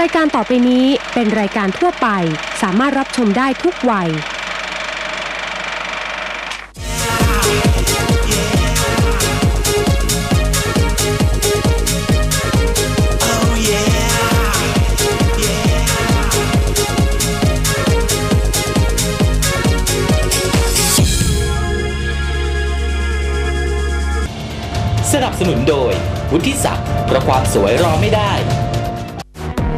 รายการต่อไปนี้เป็นรายการทั่วไป สามารถรับชมได้ทุกวัย สนับสนุนโดยวุฒิศักดิ์เพราะความสวยรอไม่ได้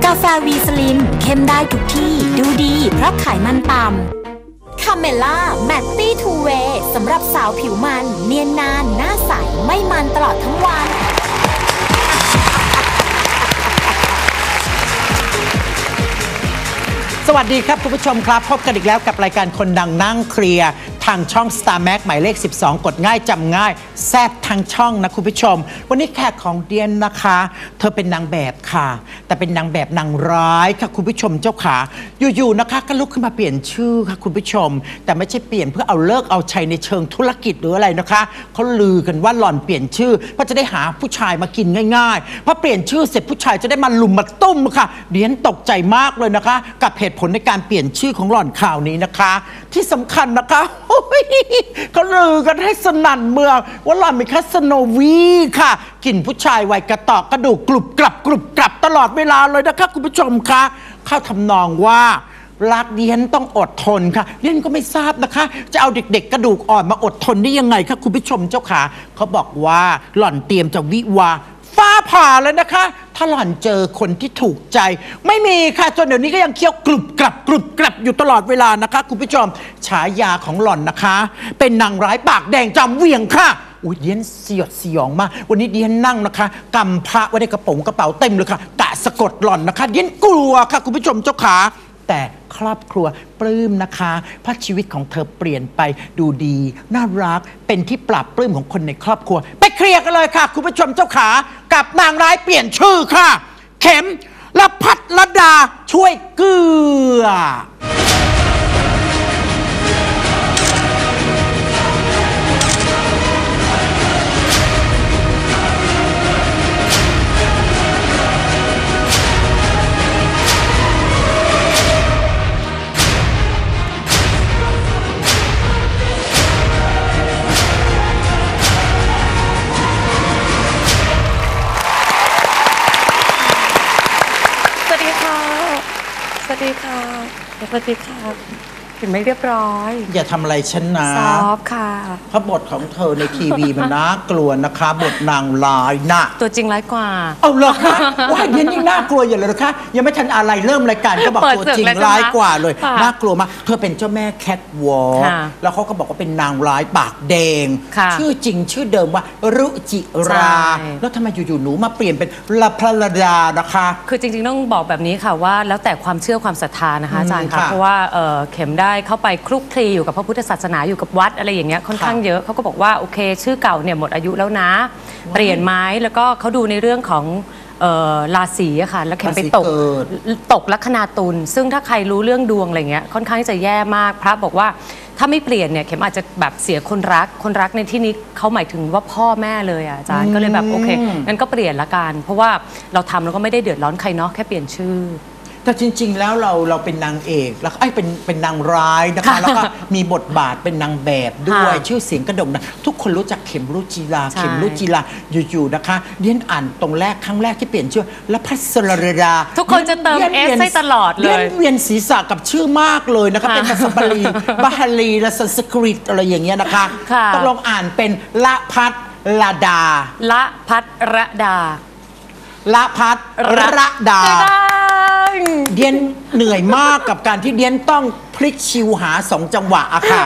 กาแฟวีสลินเข้มได้ทุกที่ ดูดีเพราะไขมันต่ำคาเมล่าแมตตี้ทูเวย์สำหรับสาวผิวมัน เนียนนาน หน้าใส ไม่มันตลอดทั้งวัน สวัสดีครับคุณผู้ชมครับ พบกันอีกแล้วกับรายการคนดังนั่งเคลียร์ ทางช่อง Star Max หมายเลข 12 กดง่ายจำง่าย แซบทางช่องนะคุณผู้ชม วันนี้แขกของเดียนนะคะ เธอเป็นนางแบบค่ะ แต่เป็นนางแบบนางร้ายค่ะคุณผู้ชมเจ้าขาอยู่ๆนะคะก็ลุกขึ้นมาเปลี่ยนชื่อค่ะคุณผู้ชม แต่ไม่ใช่เปลี่ยนเพื่อเอาเลิกเอาชัยในเชิงธุรกิจหรืออะไรนะคะเขาลือกันว่าหล่อนเปลี่ยนชื่อเพราะจะได้หาผู้ชายมากินง่ายๆพราะเปลี่ยนชื่อเสร็จผู้ชายจะได้มาลุมมาตุ้มค่ะเดียนตกใจมากเลยนะคะ กับเหตุผลในการเปลี่ยนชื่อของหล่อนข่าวนี้นะคะ ที่สำคัญนะคะเขาลือกันให้สนั่นเมือง ว่าหล่อนเป็นแคสโนวีค่ะกลิ่นผู้ชายวัยกระตอกกระดูกกรุบกรับกรุบกรับตลอดเวลาเลยนะคะคุณผู้ชมคะเข้าทำนองว่ารักเดียนต้องอดทนค่ะเดียนก็ไม่ทราบนะคะ จะเอาเด็ก ๆ กระดูกอ่อนมาอดทนได้ยังไงคะคุณผู้ชมเจ้าขาเขาบอกว่าหล่อนเตรียมจะวิวา ฟ้าผ่าแล้วนะคะ ถ้าหล่อนเจอคนที่ถูกใจ ไม่มีค่ะจนเดี๋ยวนี้ก็ยังเคี้ยวกรุบกรับกรุบกรับอยู่ตลอดเวลานะคะ คุณผู้ชมฉายาของหล่อนนะคะ เป็นนางร้ายปากแดงจำเวียงค่ะอุ้ยเดียนสยดสยองมาก วันนี้เดียนนั่งนะคะกำพระไว้ในกระโปรงกระเป๋าเต็มเลยค่ะกะสะกดหล่อนนะคะ เดียนกลัวค่ะ คุณผู้ชมเจ้าขาแต่ครอบครัวปลื้มนะคะเพราะชีวิตของเธอเปลี่ยนไปดูดี น่ารักเป็นที่ปรับปลื้มของคนในครอบครัว ไปเคลียร์กันเลยค่ะ คุณผู้ชมเจ้าขา กับนางร้ายเปลี่ยนชื่อค่ะ เข็มและพัดลดาช่วยเกลือ วัสดีค่ะ สวัสดีค่ะ ห็นไหมเรียบร้อย อย่าทำอะไรฉันนะซอฟต์ค่ะ เพราะบทของเธอในทีวีมันน่ากลัวนะคะ บทนางร้ายน่ะ ตัวจริงร้ายกว่า เอาเหรอคะว่าเย็นยิ่งน่ากลัวอยู่เลยนะคะ ยังไม่ทันอะไรเริ่มรายการก็บอกเปิดตัวศึกจริงเลยใช่ไหมร้ายกว่าเลย ค่ะน่ากลัวมาก เธอเป็นเจ้าแม่แคทวอล์กค่ะแล้วเขาก็บอกว่าเป็นนางร้ายปากแดง ค่ะชื่อจริงชื่อเดิมว่า รุจิรา ใช่ แล้วทำไมอยู่ๆหนูมาเปลี่ยนเป็นละพลดานะคะ คือจริงๆต้องบอกแบบนี้ค่ะว่า แล้วแต่ความเชื่อความศรัทธานะคะอาจารย์อืมคะค่ะเพราะว่าเอ่อเข็มได้เข้าไปคลุกคลีอยู่กับพระพุทธศาสนาอยู่กับวัดอะไรอย่างเงี้ยค่อนข้างค่ะเยอะเขาก็บอกว่าโอเค ชื่อเก่าเนี่ยหมดอายุแล้วนะ เปลี่ยนไม้แล้วก็เขาดูในเรื่องของเอ่อราศีอะค่ะ แล้วเข็มไปตก ราศีเกิด ตกลัคนาตุลซึ่งถ้าใครรู้เรื่องดวงอะไรเงี้ยค่อนข้างที่จะแย่มาก พระบอกว่าถ้าไม่เปลี่ยนเนี่ยเข็มอาจจะแบบเสียคนรัก คนรักในที่นี้เขาหมายถึงว่าพ่อแม่เลยอะอาจารย์ก็เลยแบบโอเคงั้นก็เปลี่ยนละกัน เพราะว่าเราทำแล้วก็ไม่ได้เดือดร้อนใครเนาะแค่เปลี่ยนชื่อ แต่จริง ๆ แล้วเราเราเป็นนางเอกแล้วไอ้ยเป็นเป็นนางร้ายนะคะค่ะแล้วก็มีบทบาทเป็นนางแบบด้วย ค่ะชื่อเสียงกระดงนะทุกคนรู้จักเข็มรุจิราใช่ เข็มรุจิราอยู่ๆนะคะเรียนอ่านตรงแรกครั้งแรกที่เปลี่ยนชื่อและพัสรดาทุกคนจะเติมรีย S วียนให้ตลอดเลยรีนเวียนศีรษะกับชื่อมากเลยนะคะค่ะเป็นภาษาบาลีบาฮาลีและสันสกฤตอะไรอย่างเงี้ยนะคะค่ะ ต้องลองอ่านเป็นละพัทลดา ละพัทรดาละพัทระดา ได้ เดียนเหนื่อยมากกับการที่เดียนต้องพลิกชิวหาสองจังหวะอะค่ะ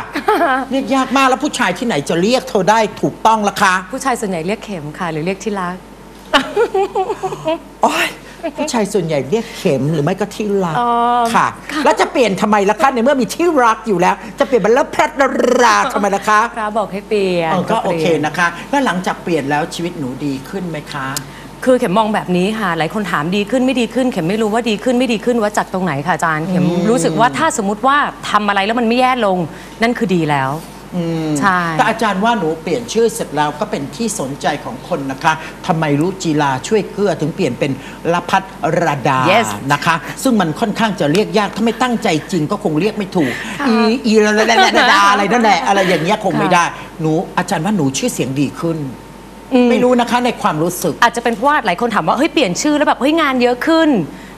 เรียกยากมากแล้วผู้ชายที่ไหนจะเรียกเธอได้ถูกต้องละคะผู้ชายส่วนใหญ่เรียกเข็มค่ะ หรือเรียกที่รักโอ๊ยผู้ชายส่วนใหญ่เรียกเข็มหรือไม่ก็ที่รักอ๋อค่ะ แล้วจะเปลี่ยนทำไมล่ะคะในเมื่อมีที่รักอยู่แล้ว จะเปลี่ยนเป็นแล้วพระราทำไมล่ะคะพระบอกให้เปลี่ยนเออก็โอปลี่ยนเคนะคะ แล้วหลังจากเปลี่ยนแล้วชีวิตหนูดีขึ้นไหมคะ คือเข็มมองแบบนี้ค่ะ หลายคนถามดีขึ้นไม่ดีขึ้น เข็มไม่รู้ว่าดีขึ้นไม่ดีขึ้นว่าจากตรงไหนค่ะอาจารย์ เข็มรู้สึกว่าถ้าสมมติว่าทำอะไรแล้วมันไม่แย่ลง นั่นคือดีแล้ว อืมใช่ แต่อาจารย์ว่าหนูเปลี่ยนชื่อเสร็จแล้วก็เป็นที่สนใจของคนนะคะทำไมรู้จีลาช่วยเกลือถึงเปลี่ยนเป็นละพัดรดา Yes นะคะ ซึ่งมันค่อนข้างจะเรียกยาก ถ้าไม่ตั้งใจจริงก็คงเรียกไม่ถูก อีอีละละละละละละอะไรนั่นแหละอะไรอย่างเงี้ยคงไม่ได้ หนูอาจารย์ว่าหนูชื่อเสียงดีขึ้น ไม่รู้นะคะในความรู้สึก อาจจะเป็นเพราะว่าหลายคนถามว่าเฮ้ยเปลี่ยนชื่อแล้วแบบเฮ้ยงานเยอะขึ้น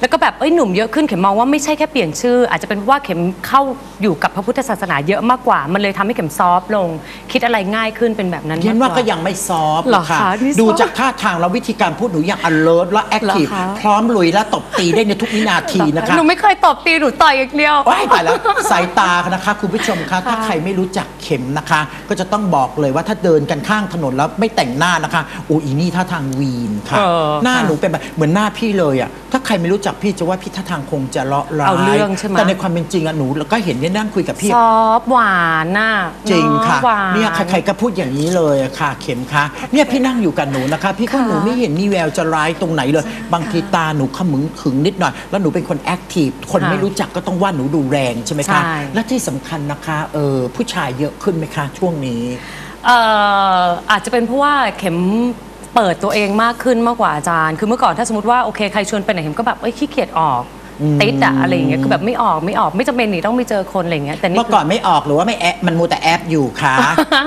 แล้วก็แบบเอ้ยหนุ่มเยอะขึ้นเข็มมองว่าไม่ใช่แค่เปลี่ยนชื่อ อาจจะเป็นเพราะว่าเข็มเข้าอยู่กับพระพุทธศาสนาเยอะมากกว่า มันเลยทำให้เข็มซอฟต์ลง คิดอะไรง่ายขึ้นเป็นแบบนั้นเรียนว่ามาก็ยังไม่ซอฟต์เหรอค่ะคะนี่ซอฟต์ดูจากท่าทางแล้ววิธีการพูดหนูยัง alert และ active เหรอคะ พร้อมลุยและตบตีได้ในทุกวินาทีนะคะ หนูไม่เคยตบตีหนูต่อยอย่างเดียว ว้ายตายแล้วสายตานะคะคุณผู้ชมคะถ้าใครไม่รู้จักเข็มนะคะ ก็จะต้องบอกเลยว่าถ้าเดินกันข้างถนนแล้วไม่แต่งหน้านะคะโอ้อีนี่ท่าทางวีนค่ะ เออหน้าค่ะ หนูเป็นแบบเหมือนหน้าพี่เลยอะถ้าใครไม่รู้จักพี่จะว่าพี่ท่าทางคงจะเลาะร้ายเอาเรื่องใช่ไหม แต่ในความเป็นจริงอะหนูแล้วก็เห็นเนี่ยนั่งคุยกับพี่ ซอฟต์หวานน่ะจริงค่ะ หวาน เนี่ยใครๆก็พูดอย่างนี้เลยอะค่ะ เข็มคะเนี่ยพี่นั่งอยู่กับหนูนะคะ พี่ก็ค่ะหนูไม่เห็นมีแววจะร้ายตรงไหนเลย บางทีตาหนูขมึงขึงนิดหน่อย แล้วหนูเป็นคนแอคทีฟคนค่ะไม่รู้จักก็ต้องว่าหนูดูแรงใช่ไหมคะ ใช่ และที่สำคัญนะคะเออผู้ชายเยอะขึ้นไหมคะ ช่วงนี้ เอ่ออาจจะเป็นเพราะว่าเข็ม เปิดตัวเองมากขึ้นมากกว่าอาจารย์ คือเมื่อก่อนถ้าสมมติว่าโอเคใครชวนไปไหนเข็มก็แบบเอ้ยขี้เกียจออกติดอะอะไรอย่างเงี้ยคือแบบไม่ออกไม่ออกไม่จำเป็นนี่ต้องไปเจอคนอะไรอย่างเงี้ยแต่นี่เมื่อก่อนไม่ออกหรือว่าไม่แอปมันมูแต่แอปอยู่คะ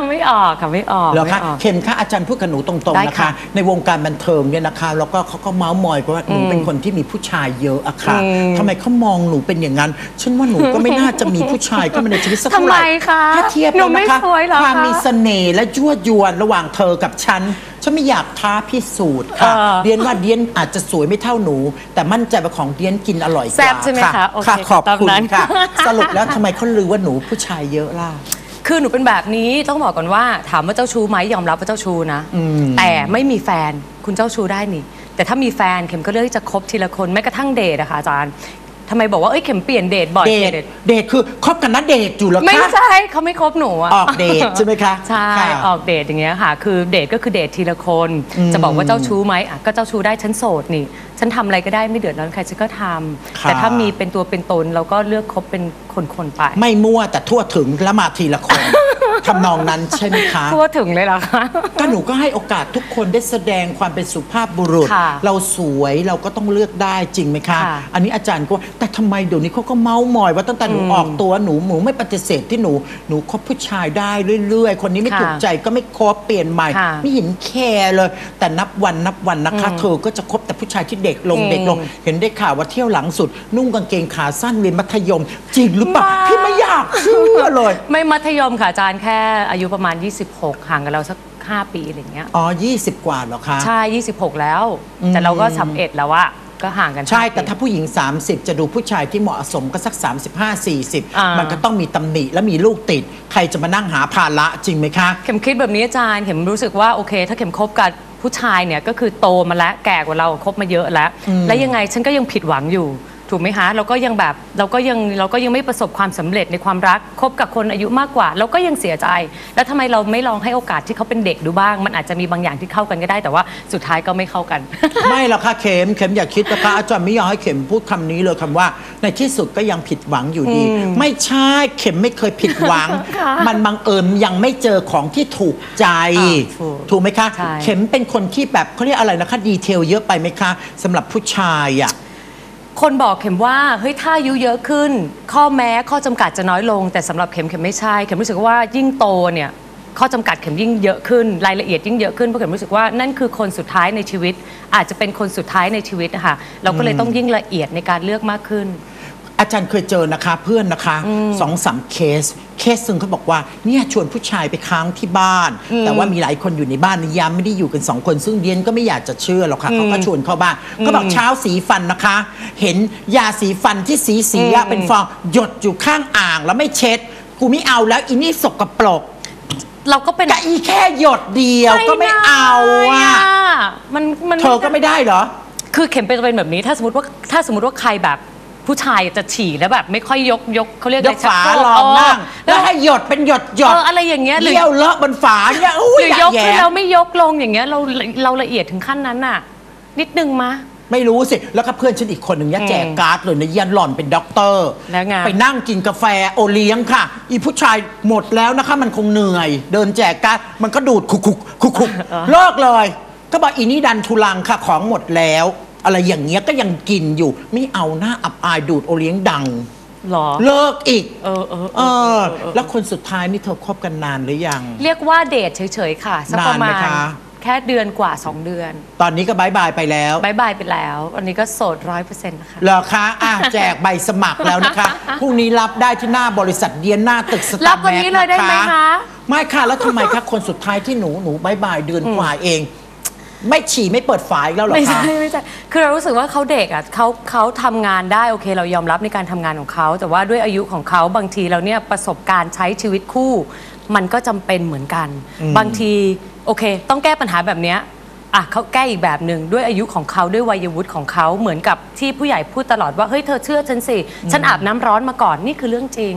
ไม่ออกค่ะไม่ออกเหรอไม่คะออกเข็มคะอาจารย์พูดกับหนูตรงได้ๆนะคะ ค่ะในวงการบันเทิงเนี่ยนะคะ แล้วก็เขาก็เมาส์มอยว่าหนูเป็นคนที่มีผู้ชายเยอะอะค่ะอืมทำไมเขามองหนูเป็นอย่างนั้นฉันว่าหนูก็ไม่น่าจะมีผู้ชายเข้ามาในชีวิตสักเท่าไหร่ทำไมคะถ้าเทียบหนูแล้วไม่นะคะสวยเหรอความคะมีเสน่ห์และยั่วยวนระหว่างเธอกับฉัน ฉันไม่อยากท้าพิสูจน์ค่ะ เออเดียนว่าเดียนอาจจะสวยไม่เท่าหนู แต่มั่นใจว่าของเดียนกินอร่อยกว่าแซ่บใช่ไหมคะโอเคค่ะขอบตามคุณนั้น ค่ะ สรุปแล้วทำไมเขาลือว่าหนูผู้ชายเยอะล่ะ คือหนูเป็นแบบนี้ต้องบอกก่อนว่าถามว่าเจ้าชู้ไหมยอมรับว่าเจ้าชู้นะอืม แต่ไม่มีแฟนคุณเจ้าชู้ได้นี่ แต่ถ้ามีแฟนเข็มก็เลือกที่จะคบทีละคนแม้กระทั่งเดทอะค่ะอาจารย์ ทำไมบอกว่าเอ้ยเข็มเปลี่ยนเดทบ่อยเดเปลี่ทยนเดทเดทคือคบกันนะเดทอยู่เหรอคะไม่ใช่เขาไม่คบหนูอะออกเดทใช่ไหมคะใช่ค่ะ ออกเดทอย่างเงี้ยค่ะ คือเดทก็คือเดททีละคนจะบอกว่าเจ้าชู้ไหมอะก็เจ้าชู้ได้ฉันโสดนี่ ฉันทำอะไรก็ได้ไม่เดือดร้อนใครฉันก็ทำค่ะ แต่ถ้ามีเป็นตัวเป็นตนเราก็เลือกคบเป็นคนๆไปไม่มั่วแต่ทั่วถึงแล้วมาทีละคนทำนองนั้นใช่ไหมคะ ทั่วถึงเลยเหรอคะ ก็หนูก็ให้โอกาสทุกคนได้แสดงความเป็นสุภาพบุรุษ ค่ะเราสวยเราก็ต้องเลือกได้จริงไหมคะ ค่ะ อันนี้อาจารย์ก็ว่าแต่ทำไมเดี๋ยวนี้เขาก็เมาส์มอยว่าตั้งแต่หนูออกตัวหนูหนูไม่ปฏิเสธที่หนูหนูคบผู้ชายได้เรื่อยๆ คนนี้ไม่ค่ะถูกใจก็ไม่คบเปลี่ยนใหม่ ค่ะไม่เห็นแคร์เลย แต่นับวันนับวันนะคะ เธอก็จะคบแต่ผู้ชายที่เด็กลงอืมเด็กลง เห็นได้ข่าวว่าเที่ยวหลังสุด นุ่งกางเกงขาสั้นเรียนมัธยม จริงหรือเปล่าไม่พี่ไม่อยากเชื่อเลยไม่มัธยมค่ะอาจารย์แค่อายุประมาณ 26 ห่างกันเราสัก 5 ปีอะไรอย่างเงี้ย อ๋อ20 กว่าเหรอคะ ใช่ 26 แล้วอืมแต่เราก็31แล้วอะ ก็ห่างกันใช่ห้ปีแต่ถ้าผู้หญิง 30 จะดูผู้ชายที่เหมาะสมก็สัก 35อ่า40มัมันก็ต้องมีตำหนิและมีลูกติด ใครจะมานั่งหาภาระจริงไหมคะ เข็มคิดแบบนี้อาจารย์เข็มรู้สึกว่าโอเค ถ้าเข็มคบกับผู้ชายเนี่ยก็คือโตมาแล้วแก่กว่าเราคบมาเยอะแล้ว และยังไงฉันก็ยังผิดหวังอยู่ ถูกไหมคะเราก็ยังแบบเราก็ยังเราก็ยังไม่ประสบความสำเร็จในความรักคบกับคนอายุมากกว่า เราก็ยังเสียใจ แล้วทำไมเราไม่ลองให้โอกาสที่เขาเป็นเด็กดูบ้าง มันอาจจะมีบางอย่างที่เข้ากันก็ได้ แต่ว่าสุดท้ายก็ไม่เข้ากัน ไม่หรอกค่ะเข็มเข็มอย่าคิดนะคะอาจารย์ไม่ยอมให้เข็มพูดคำนี้เลยคำว่า ในที่สุดก็ยังผิดหวังอยู่ดี ไม่ใช่เข็มไม่เคยผิดหวังค่ะมันบังเอิญยังไม่เจอของที่ถูกใจ อ่าถูกถูกไหมคะ ใช่ เข็มเป็นคนที่แบบเขาเรียกอะไรนะคะดีเทลเยอะไปไหมคะสำหรับผู้ชายอะ คนบอกเข็มว่าเฮ้ยถ้าอายุเยอะขึ้น ข้อแม้ข้อจำกัดจะน้อยลง แต่สำหรับเข็มเข็มไม่ใช่ เข็มรู้สึกว่ายิ่งโตเนี่ยข้อจำกัดเข็มยิ่งเยอะขึ้น รายละเอียดยิ่งเยอะขึ้นเพราะเข็มรู้สึกว่านั่นคือคนสุดท้ายในชีวิต อาจจะเป็นคนสุดท้ายในชีวิตนะคะเราก็เลยต้องยิ่งละเอียดในการเลือกมากขึ้น อาจารย์เคยเจอนะคะเพื่อนนะคะสองสามเคส เคสซึ่งเขาบอกว่าเนี่ยชวนผู้ชายไปค้างที่บ้าน แต่ว่ามีหลายคนอยู่ในบ้านนิยามไม่ได้อยู่กันสองคน ซึ่งเดียนก็ไม่อยากจะเชื่อหรอกค่ะเขาก็ชวนเข้าบ้านก็บอกเช้าสีฟันนะคะ เห็นยาสีฟันที่สีสีอะเป็นฟองหยดอยู่ข้างอ่างแล้วไม่เช็ดกูไม่เอาแล้วอีนี่สกปรกเราก็เป็นกะอีแค่หยดเดียวก็ไม่เอาไม่อะได้มันมันเธอก็ไม่ได้เหรอ คือเข็มเป็นเป็นแบบนี้ถ้าสมมติว่าถ้าสมมติว่าใครแบบ ผู้ชายจะฉี่แล้วแบบไม่ค่อยยกยกเขาเรียกยอะไรกฝาชัโครลองนั่งเออแล้วให้หยดเป็นหยดหยดเอออะไรอย่างเงี้ยหรือเยี่ยวเลอะบนฝาเนี่ยอุ้หยรือยกแย่ขึ้นเราไม่ยกลงอย่างเงี้ยเราเราละเอียดถึงขั้นนั้นน่ะ นิดนึงมะ ไม่รู้สิ แล้วก็เพื่อนฉันอีกคนหนึ่งเนี่ยอืมแจกการ์ดเลยนะยันหล่อนเป็นด็อกเตอร์แล้วไง ไปนั่งกินกาแฟโอเลี้ยงค่ะ อีผู้ชายหมดแล้วนะคะ มันคงเหนื่อย เดินแจกการ์ดมันก็ดูดคุกคุกคุกคุกเลิกเลย ก็บอกอีนี่ดันทุลังค่ะของหมดแล้ว อะไรอย่างเงี้ยก็ยังกินอยู่ ไม่เอาหน้าอับอายดูดโอเลี้ยงดัง หรอ เลิกอีก เออเออเออแล้วคนสุดท้ายนี่เธอคบกันนานหรือยัง เรียกว่าเดทเฉยๆค่ะสักประมานานไหมณคะ แค่เดือนกว่า 2 เดือนตอนนี้ก็บายบายไปแล้ว บายบายไปแล้วอันนี้ก็โสดร้อยเปอร์เซ็นต์นะคะ เหรอคะอะ แจกใบสมัครแล้วนะคะ พรุ่งนี้รับได้ที่หน้าบริษัทเดียนหน้าตึกสตารัร์บวันนี้เลยได้ไหมคะ ไม่ค่ะ แล้วทำไมคะ คนสุดท้ายที่หนู หนูบายบายเดือนกว่าเอง ไม่ฉี่ไม่เปิดฝาอีกแล้วเหรอไม่คะ ใช่ไม่ใช่คือเรารู้สึกว่าเขาเด็กอะเขาเขาทำงานได้โอเค เรายอมรับในการทำงานของเขา แต่ว่าด้วยอายุของเขาบางทีเราเนี่ยประสบการณ์ใช้ชีวิตคู่ มันก็จำเป็นเหมือนกัน บางทีโอเค ต้องแก้ปัญหาแบบเนี้ยอะเขาแก้อีกแบบหนึ่งด้วยอายุของเขาด้วยวัยวุฒิของเขาเหมือนกับที่ผู้ใหญ่พูดตลอดว่าเฮ้ยเธอเชื่อฉันสิฉันอาบน้ำร้อนมาก่อนนี่คือเรื่องจริง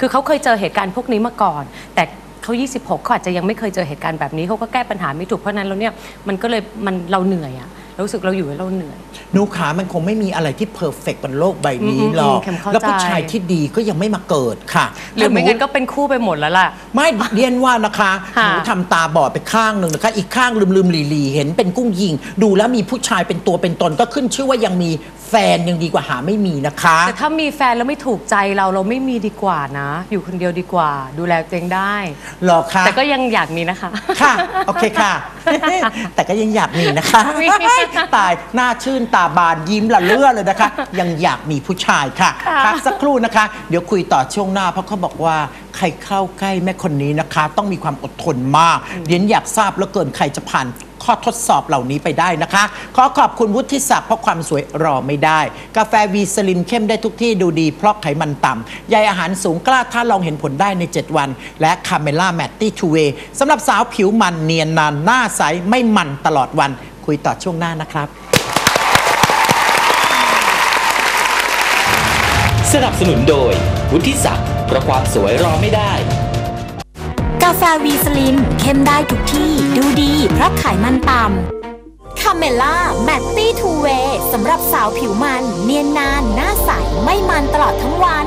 คือเขาเคยเจอเหตุการณ์พวกนี้มาก่อน แต่ เขา 26เขาอาจจะยังไม่เคยเจอเหตุการณ์แบบนี้เขาก็แก้ปัญหาไม่ถูกเพราะฉะนั้นแล้วเนี่ยมันก็เลยมันเราเหนื่อยอะ รารู้สึกเราอยู่แล้วเราเหนื่อย หนูขามันคงไม่มีอะไรที่เพอร์เฟกบนโลกใบนี้อืมหรอก อืมเข็มเข้าใจ แล้วผู้ชายที่ดีก็ยังไม่มาเกิดค่ะหรือไม่ถ้างั้นก็เป็นคู่ไปหมดแล้วล่ะ ไม่เรียนว่านะคะหค่ะนูทำตาบอดไปข้างหนึ่งนะคะ อีกข้างลืมลืมหลีหลีเห็นเป็นกุ้งยิง ดูแล้วมีผู้ชายเป็นตัวเป็นตนก็ขึ้นชื่อว่ายังมีแฟนยังดีกว่าหาไม่มีนะคะ แต่ถ้ามีแฟนแล้วไม่ถูกใจเราเราไม่มีดีกว่านะ อยู่คนเดียวดีกว่า ดูแลตัวเองได้ หรอคะแต่ก็ยังอยากมีนะคะ ค่ะ โอเคค่ะ แต่ก็ยังอยากมีนะคะมีตายหน้าชื่นตาบานยิ้มละเลื่อเลยนะคะ ยังอยากมีผู้ชายค่ะค่ะพักสักครู่นะคะ เดี๋ยวคุยต่อช่วงหน้า เพราะเขาบอกว่าใครเข้าใกล้แม่คนนี้นะคะ ต้องมีความอดทนมากเรียนอยากทราบแล้วเกินใครจะผ่านข้อทดสอบเหล่านี้ไปได้นะคะ ขอขอบคุณวุฒิศักดิ์เพราะความสวยรอไม่ได้ กาแฟวีสลิมเข้มได้ทุกที่ดูดีเพราะไขมันต่ำใยอาหารสูงกล้าถ้าลองเห็นผลได้ใน 7 วัน และคาเมล่าแมตตี้ทูเวย์สำหรับสาวผิวมันเนียนนานหน้าใสไม่มันตลอดวัน คุยต่อช่วงหน้านะครับ สนับสนุนโดยวุฒิศักดิ์เพราะความสวยรอไม่ได้ กาแฟวีสลินเข้มได้ทุกที่ดูดีเพราะไขมันต่ำคาเมล่าแมตตี้ทูเวย์สำหรับสาวผิวมัน เนียนนานหน้าใสไม่มันตลอดทั้งวัน